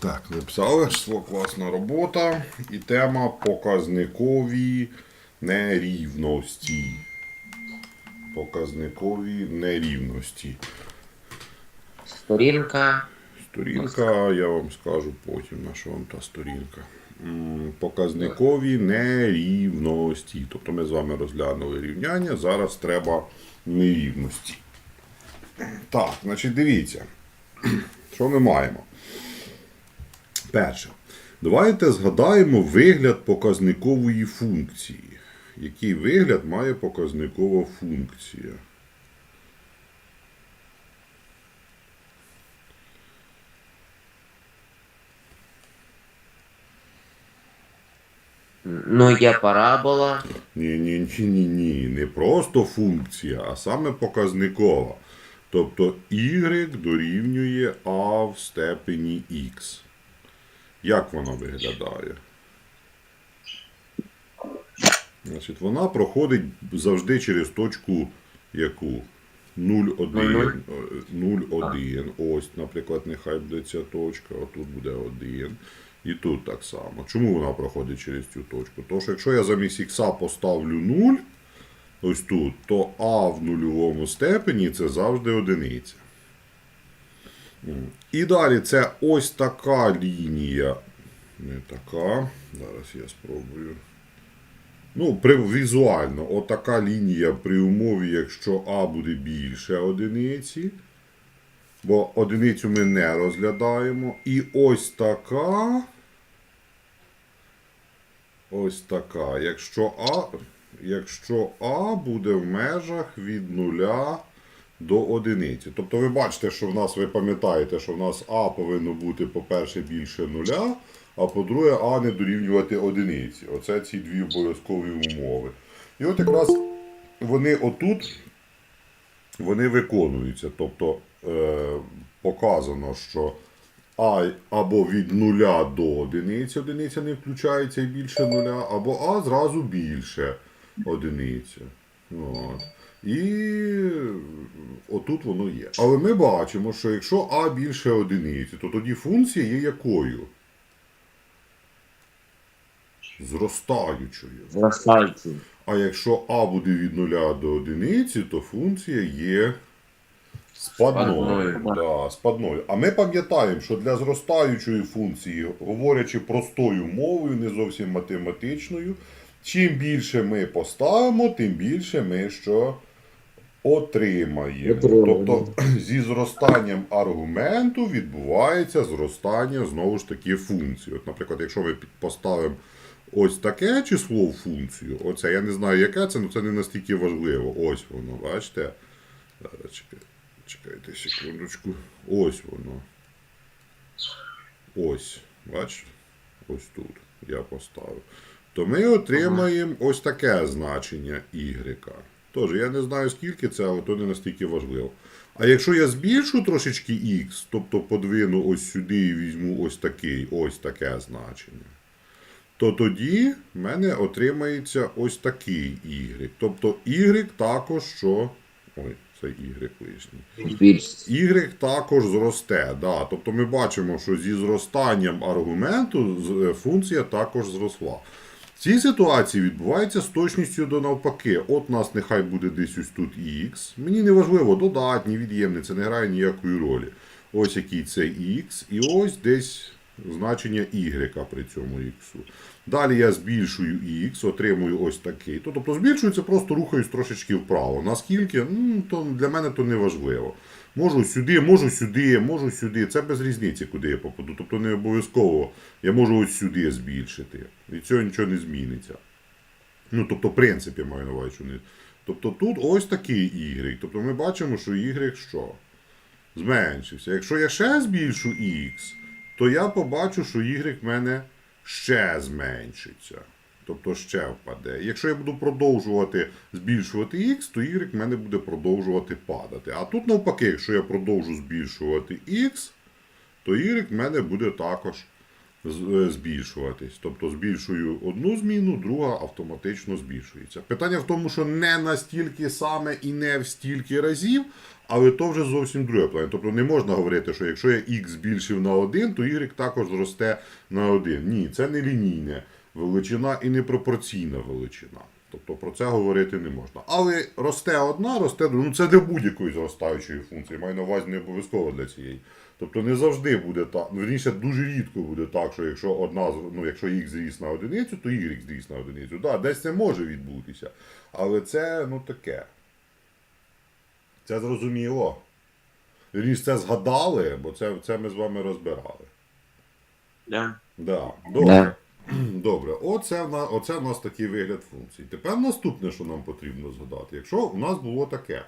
Так, написали число класна робота. І тема показникові нерівності. Показникові нерівності. Сторінка. Сторінка, я вам скажу потім, на що вам та сторінка. Показникові нерівності. Тобто ми з вами розглянули рівняння, зараз треба нерівності. Так, значить, дивіться, що ми маємо. Перше. Давайте згадаємо вигляд показникової функції. Який вигляд має показникова функція? Ну, є парабола. Ні, ні, ні, ні, ні. Не просто функція, а саме показникова. Тобто y дорівнює а в степені x. Як вона виглядає? Значить, вона проходить завжди через точку яку? 0,1. 0,1. Ось, наприклад, нехай буде ця точка, отут буде 1. І тут так само. Чому вона проходить через цю точку? Тому що якщо я замість х поставлю 0, ось тут, то а в нульовому степені це завжди одиниця. І далі це ось така лінія. Не така. Зараз я спробую. Ну, при, візуально, отака лінія при умові, якщо А буде більше одиниці. Бо одиницю ми не розглядаємо. І ось така. Ось така. Якщо А, якщо А буде в межах від 0 до одиниці. Тобто ви бачите, що в нас, ви пам'ятаєте, що в нас А повинно бути, по-перше, більше нуля, а по-друге, А не дорівнювати одиниці. Оце ці дві обов'язкові умови. І от якраз вони отут вони виконуються. Тобто е, показано, що А або від нуля до одиниці, одиниця не включається і більше нуля, або А зразу більше одиниця. От. І отут воно є. Але ми бачимо, що якщо А більше одиниці, то тоді функція є якою? Зростаючою. Зростаючий. А якщо а буде від 0 до одиниці, то функція є. Спадною. Да, спадною. А ми пам'ятаємо, що для зростаючої функції, говорячи простою мовою, не зовсім математичною, чим більше ми поставимо, тим більше ми що отримаємо. Отримаємо. Тобто зі зростанням аргументу відбувається зростання знову ж таки функції. От, наприклад, якщо ми поставимо ось таке число в функцію, оце я не знаю, яке це, але це не настільки важливо. Ось воно, бачите? Чекайте, чекайте секундочку. Ось воно. Ось. Бачите? Ось тут я поставив. То ми отримаємо ось таке значення y. Тож, я не знаю скільки це, але то не настільки важливо. А якщо я збільшу трошечки x, тобто подвину ось сюди і візьму ось такий, ось таке значення, то тоді в мене отримається ось такий y. Тобто y також що. Ой, це y лишній. Y також зросте. Да. Тобто ми бачимо, що зі зростанням аргументу е, функція також зросла. В цій ситуації відбувається з точністю до навпаки. От нас нехай буде десь ось тут x. Мені не важливо, додатні, від'ємні, це не грає ніякої ролі. Ось який це x, і ось десь значення y при цьому x. Далі я збільшую x, отримую ось такий. То, Тобто збільшується, просто рухаюсь трошечки вправо. Наскільки? Ну, то для мене то не важливо. Можу сюди, можу сюди, можу сюди. Це без різниці, куди я попаду. Тобто не обов'язково я можу ось сюди збільшити. Від цього нічого не зміниться. Ну, тобто, в принципі, маю на увазі, що не. Тобто тут ось такий Y. Тобто ми бачимо, що Y що? Зменшився. Якщо я ще збільшу X, то я побачу, що Y в мене ще зменшиться. Тобто ще впаде. Якщо я буду продовжувати збільшувати X, то Y в мене буде продовжувати падати. А тут навпаки, якщо я продовжу збільшувати X, то Y в мене буде також е, збільшуватись. Тобто збільшую одну зміну, друга автоматично збільшується. Питання в тому, що не настільки саме і не в стільки разів, але то вже зовсім друге питання. Тобто не можна говорити, що якщо я x збільшив на 1, то y також зросте на 1. Ні, це не лінійна величина і не пропорційна величина. Тобто про це говорити не можна. Але росте одна, росте друга. Ну це для будь-якої зростаючої функції. Маю на увазі не обов'язково для цієї. Тобто не завжди буде так. Верніше, дуже рідко буде так, що якщо одна ну, якщо x зріс на одиницю, то y зріс на одиницю. Да, десь це може відбутися. Але це ну таке. Це зрозуміло. Вірніше, це згадали, бо це, це ми з вами розбирали. Да. Да, добре. Да. Добре, оце в, на, оце в нас такий вигляд функцій. Тепер наступне, що нам потрібно згадати. Якщо в нас було таке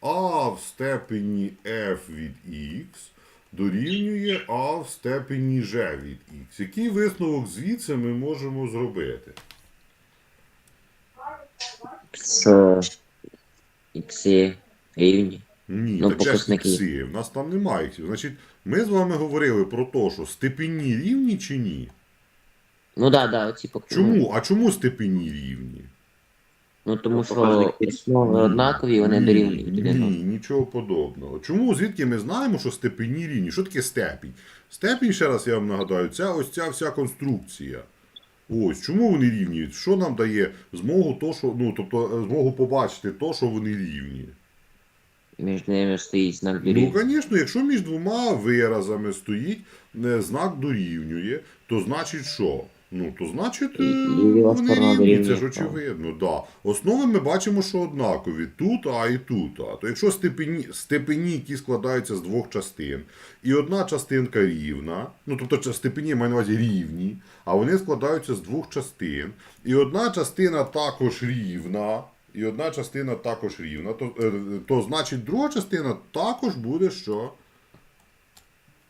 а в степені f від x дорівнює а в степені g від x. Який висновок звідси ми можемо зробити? Що ікси рівні. Ні, Ну, так ж. В нас там немає іксів. Значить, ми з вами говорили про те, що степені рівні чи ні? Ну да, да, оці показники. Чому? А чому степені рівні? Ну тому що основи однакові, вони ні, дорівнюють один Ні, нічого подобного. Чому? Звідки ми знаємо, що степені рівні? Що таке степінь? Степінь, ще раз я вам нагадаю, це ось ця вся конструкція. Ось, чому вони рівні? Що нам дає змогу, то, що, ну, тобто, е, змогу побачити то, що вони рівні? Між ними стоїть знак Ну, звісно, якщо між двома виразами стоїть е, знак дорівнює, то значить що? Ну, то значить, е, вони рівні, це ж очевидно. Да. Основи ми бачимо, що однакові. Тут А і тут А. То якщо степені, степені, які складаються з двох частин, і одна частинка рівна, ну тобто степені маю на увазі рівні, а вони складаються з двох частин, і одна частина також рівна, і одна частина також рівна, то, е, то значить друга частина також буде що?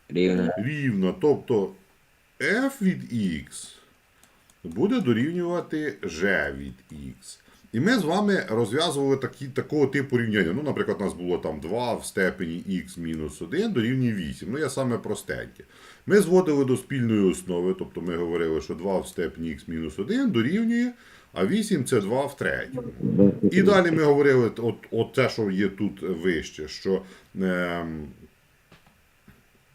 Рівно. рівна. Тобто f від x буде дорівнювати g від x. І ми з вами розв'язували такі, такого типу рівняння. Ну, наприклад, у нас було там 2 в степені x мінус 1 дорівнює 8. Ну, я саме простеньке. Ми зводили до спільної основи, тобто ми говорили, що 2 в степені x мінус 1 дорівнює, а 8 це 2 в третьому. І далі ми говорили, от, от те, що є тут вище, що ем,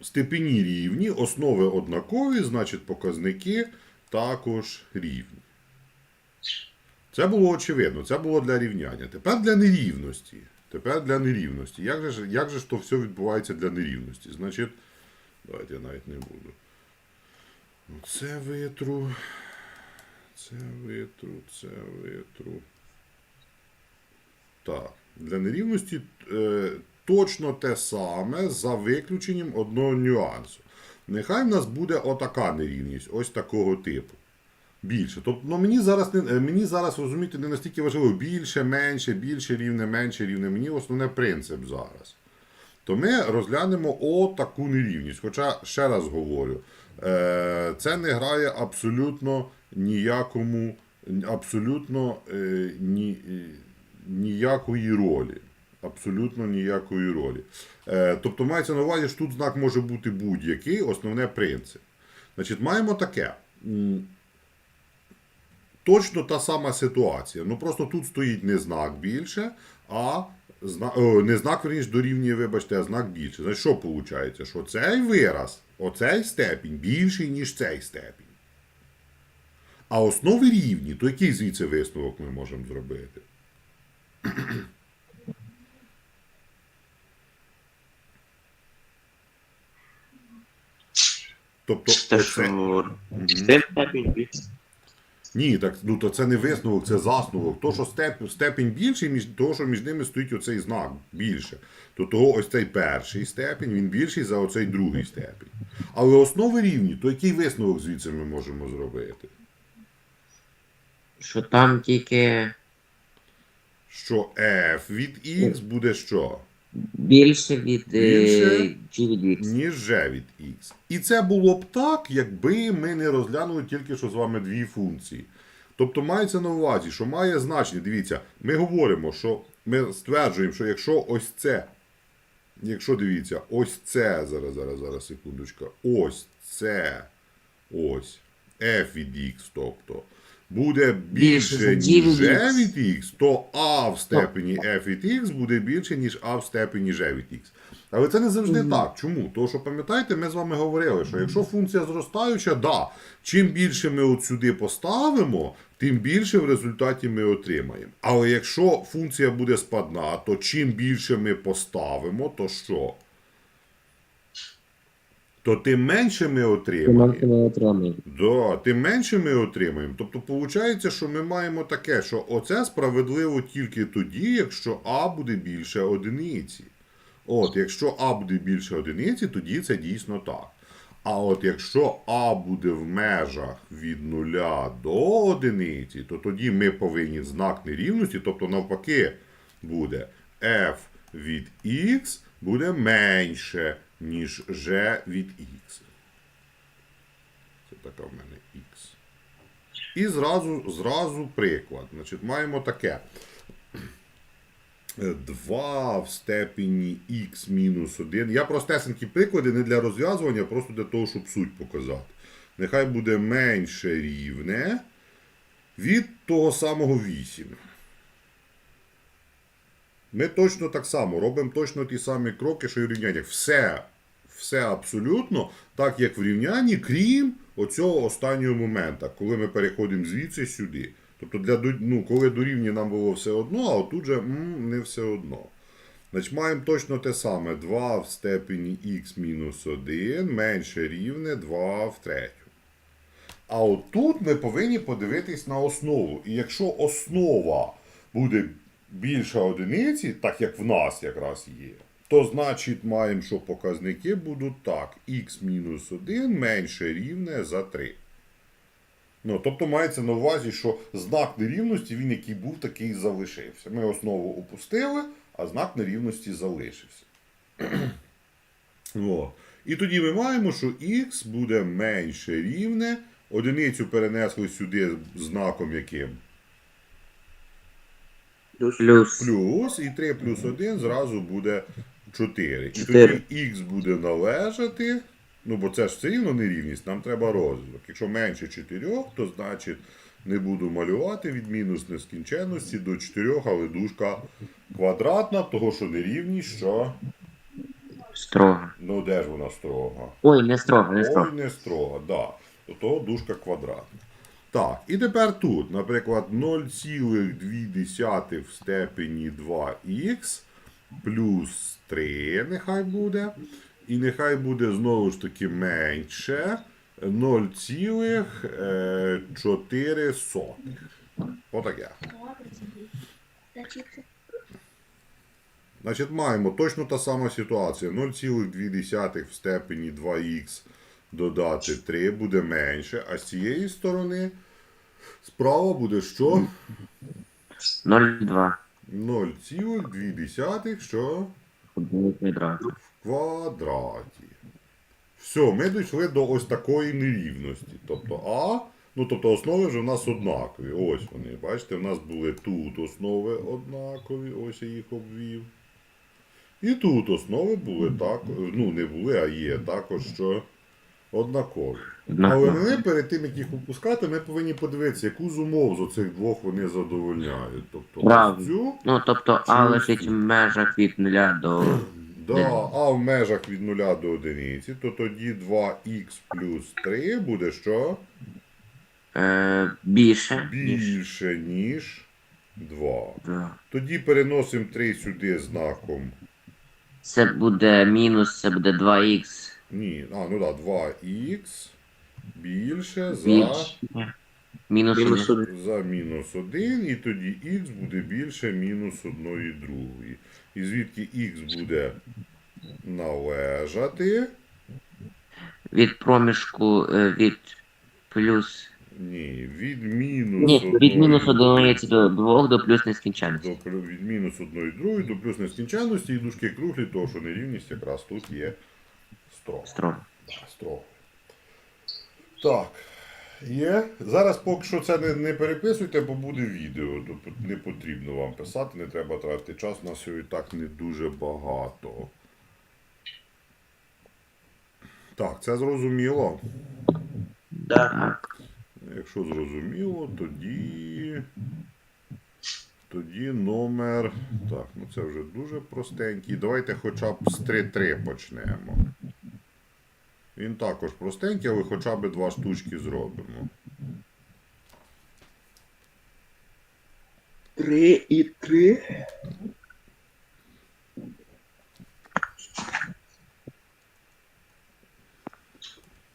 степені рівні, основи однакові, значить показники також рівні. Це було очевидно, це було для рівняння. Тепер для нерівності. Тепер для нерівності. Як же, як же ж то все відбувається для нерівності? Значить, давайте я навіть не буду. Це витру. Це витру, це витру. Так, для нерівності е, точно те саме за виключенням одного нюансу. Нехай в нас буде отака нерівність, ось такого типу. Більше. Тобто ну, мені зараз е, мені зараз розуміти не настільки важливо більше, менше, більше рівне, менше рівне. Мені основне принцип зараз. То ми розглянемо отаку нерівність. Хоча, ще раз говорю, е, це не грає абсолютно ніякому, абсолютно е, ні, е, ніякої ролі. Абсолютно ніякої ролі. Тобто мається на увазі, що тут знак може бути будь-який, основне принцип. Значить, маємо таке. Точно та сама ситуація. Ну просто тут стоїть не знак більше, а зна... о, не знак верніше дорівнює, вибачте, а знак більше. Значить, що виходить? Що цей вираз, оцей степінь більший, ніж цей степінь. А основи рівні, то який звідси висновок ми можемо зробити? Тобто, оце- степінь більше. Ні, так ну то це не висновок, це засновок. То, що степ, степень більший, між того, що між ними стоїть оцей знак більше. То того ось цей перший степень, він більший за оцей другий степень. Але основи рівні, то який висновок звідси ми можемо зробити? Що там тільки Що f від x буде що? Більше від е, Більше? G від X. Ніж g від x. І це було б так, якби ми не розглянули тільки що з вами дві функції. Тобто мається на увазі, що має значення. Дивіться, ми говоримо, що ми стверджуємо, що якщо ось це, якщо дивіться, ось це, зараз, зараз, зараз, секундочка, ось це ось, f від x, тобто, буде Більше ніж g від x. то а в степені f від x буде більше, ніж а в степені g від x. Але це не завжди так. Чому? Тому що пам'ятаєте, ми з вами говорили, що якщо функція зростаюча, да, чим більше ми от сюди поставимо, тим більше в результаті ми отримаємо. Але якщо функція буде спадна, то чим більше ми поставимо, то що? То тим менше ми отримаємо. Ми отримаємо. Да, тим менше ми отримаємо. Тобто, виходить, що ми маємо таке, що оце справедливо тільки тоді, якщо А буде більше одиниці. От, якщо А буде більше одиниці, тоді це дійсно так. А от якщо А буде в межах від 0 до одиниці, то тоді ми повинні знак нерівності, тобто навпаки, буде f від x буде менше, ніж g від x. Це така в мене X. І зразу, зразу приклад. Значить, маємо таке. 2 в степені x мінус 1. Я простесенькі приклади не для розв'язування, а просто для того, щоб суть показати. Нехай буде менше рівне від того самого 8. Ми точно так само робимо точно ті самі кроки, що і в рівняннях. Все, все абсолютно так, як в рівнянні, крім оцього останнього моменту, коли ми переходимо звідси сюди. Тобто, для, ну, коли до рівня нам було все одно, а отут же м, не все одно. Значить, маємо точно те саме. 2 в степені х мінус 1 менше рівне 2 в третю. А отут ми повинні подивитись на основу. І якщо основа буде більша одиниці, так як в нас якраз є, то значить маємо, що показники будуть так. х мінус 1 менше рівне за 3. Ну, тобто мається на увазі, що знак нерівності, він який був, такий залишився. Ми основу опустили, а знак нерівності залишився. О. І тоді ми маємо, що х буде менше рівне. Одиницю перенесли сюди знаком яким? Плюс. Плюс, і 3 плюс 1 зразу буде 4. І тоді х буде належати. Ну, бо це ж все рівно нерівність, нам треба розвиток. Якщо менше 4, то значить не буду малювати від мінус нескінченності до 4, але дужка квадратна, того що нерівність, що Строго. ну де ж вона строга? Ой, не строго, не Ой, строго. не строго, да. Ото дужка квадратна. Так, і тепер тут, наприклад, 0,2 в степені 2х плюс 3 нехай буде. І нехай буде знову ж таки менше 0,4. Отаке. Значить, маємо точно та сама ситуація. 0,2 в степені 2х додати 3 буде менше, а з цієї сторони справа буде що? 0,2. 0,2 що? В квадраті. Все, ми дійшли до ось такої нерівності. Тобто А, ну тобто основи вже в нас однакові. Ось вони. Бачите, в нас були тут основи однакові, ось я їх обвів. І тут основи були так, ну не були, а є також що однакові. Але ми перед тим, як їх випускати, ми повинні подивитися, яку з умов з оцих двох вони задовольняють. Тобто ось цю Ну, тобто, А лежить в межах від 0 до. Да, а в межах від 0 до 1, то тоді 2х плюс 3 буде що? Е, більше, Більше, ніж 2. 2. Тоді переносимо 3 сюди знаком. Це буде мінус, це буде 2х Ні, а, ну да, 2х більше за, більше. Мінус 1. за мінус 1, і тоді х буде більше мінус 1 другої. І звідки х буде належати? Від проміжку е, від плюс. Ні, від мінус Ні, від мінус. 1 до 2 до плюс нескінченності. до від мінус 1 другої до плюс нескінченності і дужки круглі, тому що нерівність якраз тут є строго. Строго. строго. Так. Є. Зараз поки що це не, не переписуйте, бо буде відео. Не потрібно вам писати, не треба тратити час, у нас його і так не дуже багато. Так, це зрозуміло. Так. Якщо зрозуміло, тоді. Тоді номер. Так, ну це вже дуже простенький. Давайте хоча б з 3-3 почнемо. Він також простенький, але хоча б два штучки зробимо. Три і три.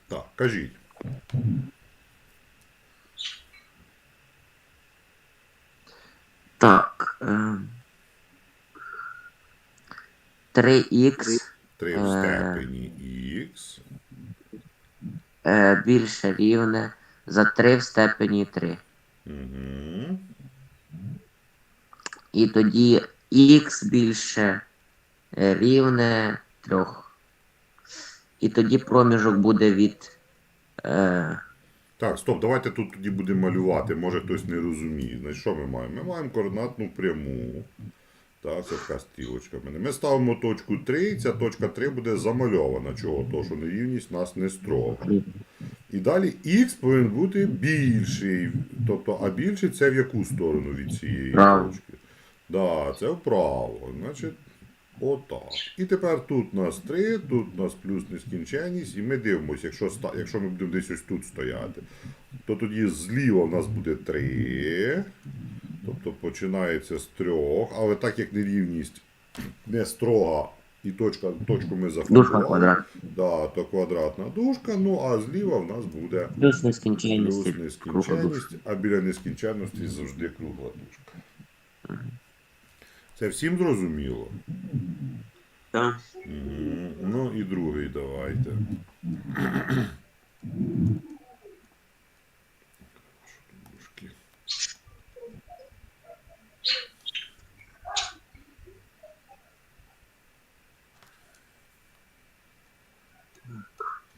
Так, кажіть. Так. Е, 3х 3 в Е. степені х. Е, більше рівне за 3 в степені 3. Угу. І тоді х більше е, рівне 3. І тоді проміжок буде від. Е, Так, стоп, давайте тут тоді будемо малювати. Може хтось не розуміє. Значить, що ми маємо? Ми маємо координатну пряму. Так, це така стрілочка в мене. Ми ставимо точку 3, і ця точка 3 буде замальована. Чого? Тому що нерівність нас не строга. І далі х повинен бути більший. Тобто, а більший це в яку сторону від цієї точки? Да, це вправо. Значить, отак. І тепер тут у нас 3, тут у нас плюс нескінченність, і ми дивимося, якщо, ста- якщо ми будемо десь ось тут стояти, то тоді зліва в нас буде 3. Тобто починається з 3, але так як нерівність не строга, і точка, точку ми зафіксували. Да, то квадратна дужка, ну а зліва в нас буде Плюс плюс нескінченність. Дужка. нескінченність, а біля нескінченності завжди кругла дужка. Це всім зрозуміло? Так. Мгм. Ну і другий давайте.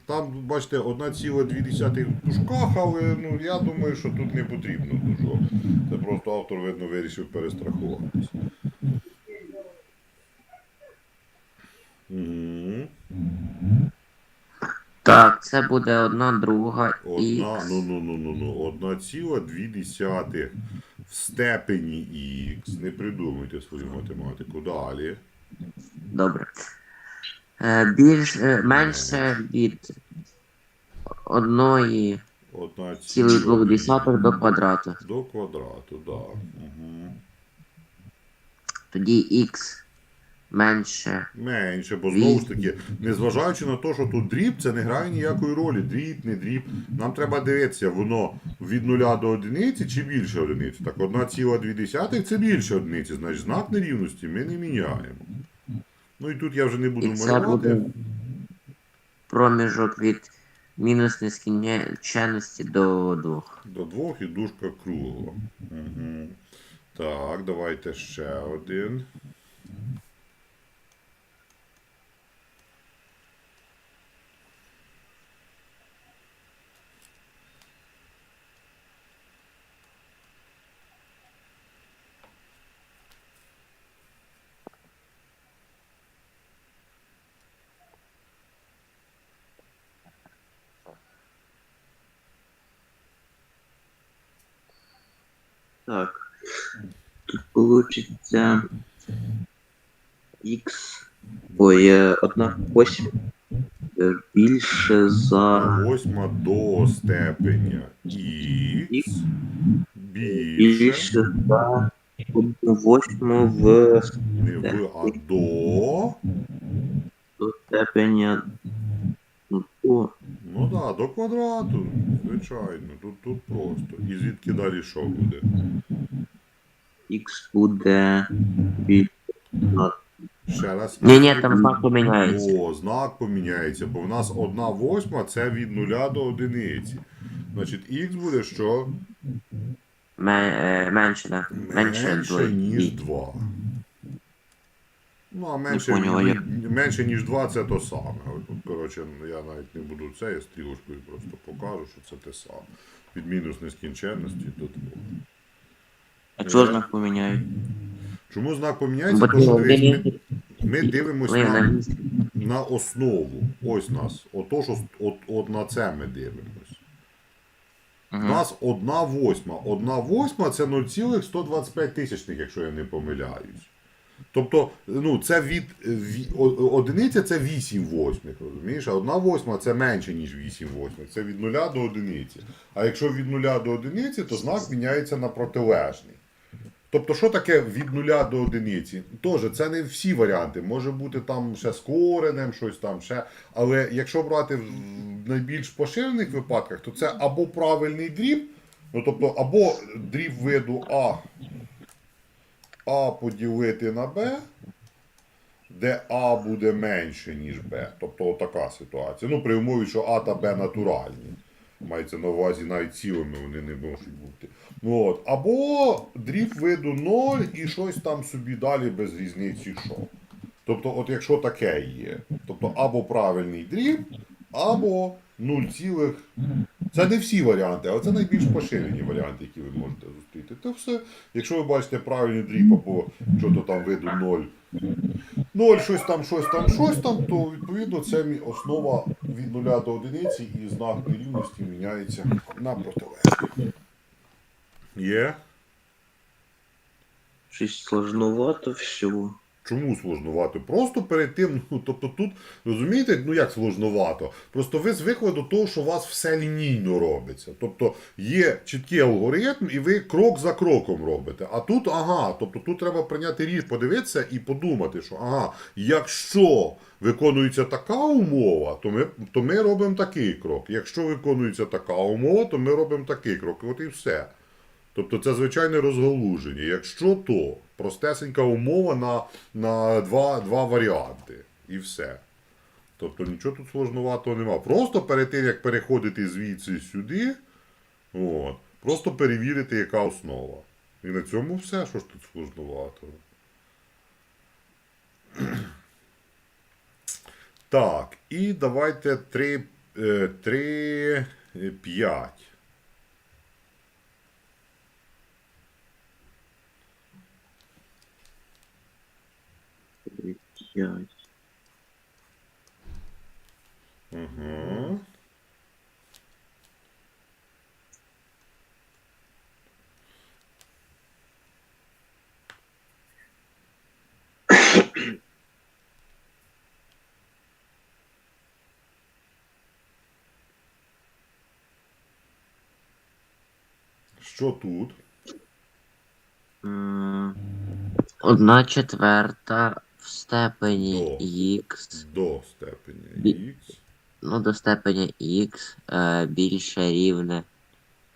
Там, бачите, 1,2 в дужках, але ну, я думаю, що тут не потрібно дужок. Це просто автор, видно, вирішив перестрахуватися. Угу. Так, це буде одна друга Одна, х. ну, ну, ну, ну, ну, одна ціла дві десятих в степені х. Не придумуйте свою математику. Далі. Добре. Е, більш, е, менше від одної Одна цілих двох дві- десятих до квадрату. До квадрату, да. Угу. Тоді х менше. Менше, бо знову ж таки, незважаючи на те, що тут дріб, це не грає ніякої ролі. Дріб, не дріб. Нам треба дивитися, воно від нуля до одиниці чи більше одиниці. Так, 1,2 це більше одиниці, значить знак нерівності ми не міняємо. Ну і тут я вже не буду І це малювати. буде проміжок від мінус нескінченності до двох. До двох і дужка кругла. Угу. Так, давайте ще один. Так. Тут получится x. Ой, е, одна восьма е, більше за Восьма до степеня Х. більше більше за одну восьму в не в, а до. до степеня Ну так, да, до квадрату, звичайно. Тут, тут просто. І звідки далі що буде? x буде Ще раз. Ні, ні, там знак поміняється. О, знак поміняється, бо в нас одна восьма це від нуля до одиниці. Значить, х буде що? Е, менше, да. Менше, Менше, ніж 2. Ну, а менше, поняла, ні- як. менше, ніж 2 це то саме. От, Коротше, я навіть не буду це, я стрілочкою просто покажу, що це те саме. Від мінус нескінченності до 2. А чого знак поміняють? Чому знак поміняється? Тому що дивись, ми, ми дивимося на, на основу. Ось нас. Ото, що от, от на це ми дивимось. У нас 1 восьма. 1 восьма це 0,125 тисячних, якщо я не помиляюсь. Тобто, ну, це від, ві- одиниця це 8 восьмих, розумієш? А 1 восьма це менше, ніж 8 восьмих. Це від 0 до одиниці. А якщо від 0 до одиниці, то знак міняється на протилежний. Тобто, що таке від 0 до одиниці? Тоже це не всі варіанти. Може бути там ще з коренем, щось там ще. Але якщо брати в найбільш поширених випадках, то це або правильний дріб, ну тобто, або дріб виду А, А поділити на Б, де А буде менше, ніж Б. Тобто така ситуація. Ну, при умові, що А та Б натуральні. Мається на увазі навіть цілими вони не можуть бути. Ну, от. Або дріб виду 0 і щось там собі далі без різниці що. Тобто, от якщо таке є, тобто або правильний дріб, або 0, цілих. це не всі варіанти, але це найбільш поширені варіанти, які Це все. Якщо ви бачите правильний дріб або що то там виду 0, 0, щось там, щось там, щось там, то відповідно це основа від 0 до одиниці і знак нерівності міняється на протилежний. Є? Щось сложновато всього. Чому сложновато? Просто перед тим, ну тобто тут, розумієте, ну як сложновато? Просто ви звикли до того, що у вас все лінійно робиться. Тобто є чіткий алгоритм, і ви крок за кроком робите. А тут, ага, тобто тут треба прийняти ріж, подивитися і подумати, що ага, якщо виконується така умова, то ми, то ми робимо такий крок. Якщо виконується така умова, то ми робимо такий крок. От і все. Тобто це звичайне розгалуження. Якщо то простесенька умова на, на два, два варіанти. І все. Тобто нічого тут сложноватого нема. Просто перед тим, як переходити звідси сюди, от, просто перевірити, яка основа. І на цьому все, що ж тут сложноватого. Так, і давайте 3, 3 5. П'ять. Угу. Що тут? Одна четверта в степені До. х, До степені х. ну до степені х е, більше рівне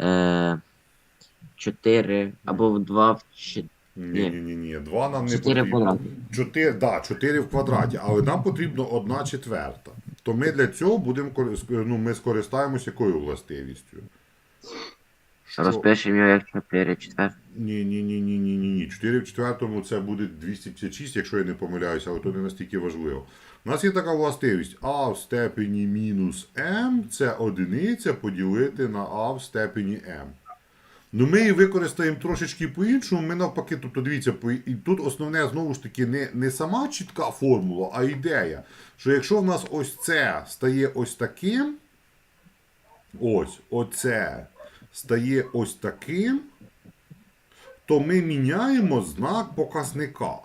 е, 4 або в 2 в 4. Ні, ні, ні, ні. Два нам не 4 потрібно. квадраті. 4, да, 4 в квадраті, але нам потрібно 1 четверта. То ми для цього будемо ну, ми скористаємося якою властивістю? Що- Розпишемо його як 4 четвер. Ні, ні, ні, ні, ні, ні, ні. 4 в четвертому це буде 256, якщо я не помиляюся, але то не настільки важливо. У нас є така властивість а в степені мінус m це одиниця поділити на а в степені m. Ну ми її використаємо трошечки по-іншому. Ми навпаки, тобто дивіться, тут основне знову ж таки не, не сама чітка формула, а ідея. Що якщо в нас ось це стає ось таким, ось оце стає ось таким, то ми міняємо знак показника.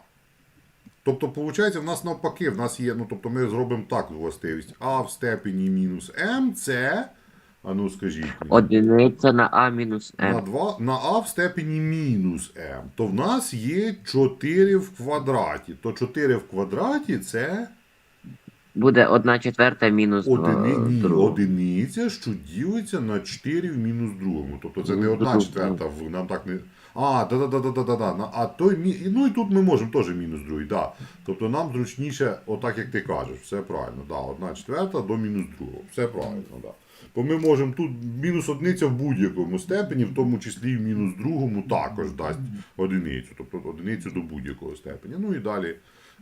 Тобто, виходить, в нас навпаки, в нас є, ну тобто ми зробимо так властивість. А в степені мінус m це. А ну скажіть. мені. Одиниця на а мінус На, m. 2, на а в степені мінус m, то в нас є 4 в квадраті. То 4 в квадраті це Буде 1 четверта мінус 2 одини, ні, другого. одиниця, що ділиться на 4 в мінус другому. Тобто це не Ну, одна четверта, в- нам так не. А, да-да-да-да-да-да. А той мі... Ну і тут ми можемо теж мінус другий, да. Тобто нам зручніше, отак як ти кажеш, все правильно. Да, одна четверта до мінус другого. Все правильно, да. Бо ми можемо тут мінус одиниця в будь-якому степені, в тому числі і в мінус другому також дасть одиницю. Тобто одиницю до будь-якого степеня. Ну і далі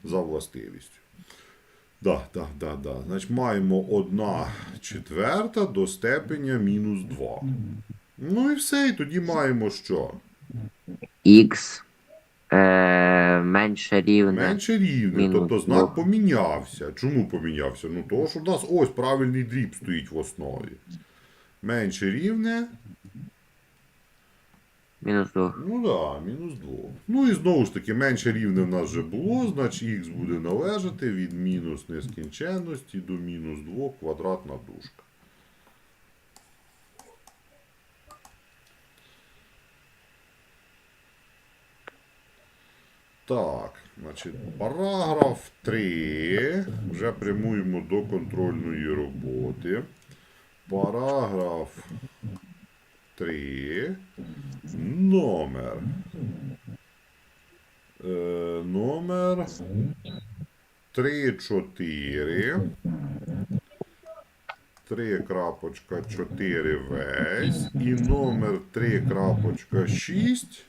за властивістю. Да, да, да, да. Значить, маємо одна четверта до степеня мінус 2. Ну і все, і тоді маємо що? х е, менше рівне. Менше рівне, Мінус тобто знак два. помінявся. Чому помінявся? Ну, того, що в нас ось правильний дріб стоїть в основі. Менше рівне Мінус 2. Ну да, мінус 2. Ну і знову ж таки, менше рівне в нас вже було, значить х буде належати від мінус нескінченності до мінус 2 квадратна дужка. Так, значить, параграф 3. Вже прямуємо до контрольної роботи. Параграф 3. Номер. Е, номер 3-4. 3.4 весь. І номер 3.6.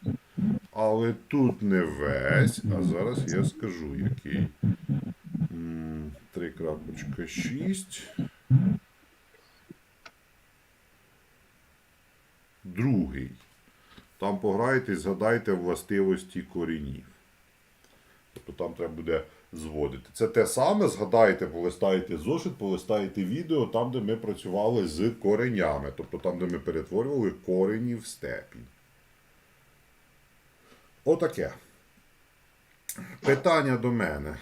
Але тут не весь. А зараз я скажу який. М, 3.6. Другий. Там пограйте, згадайте властивості корінів. Тобто там треба буде зводити. Це те саме, згадайте, полистаєте зошит, полистаєте відео там, де ми працювали з коренями. Тобто там, де ми перетворювали корені в степінь. Отаке. Питання до мене.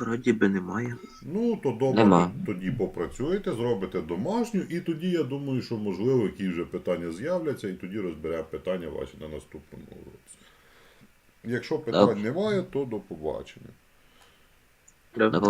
Вроді би немає. Ну, то добре, Нема. тоді попрацюєте, зробите домашню, і тоді я думаю, що можливо які вже питання з'являться, і тоді розберемо питання ваші на наступному уроці. Якщо питань Добре. немає, то до побачення. До До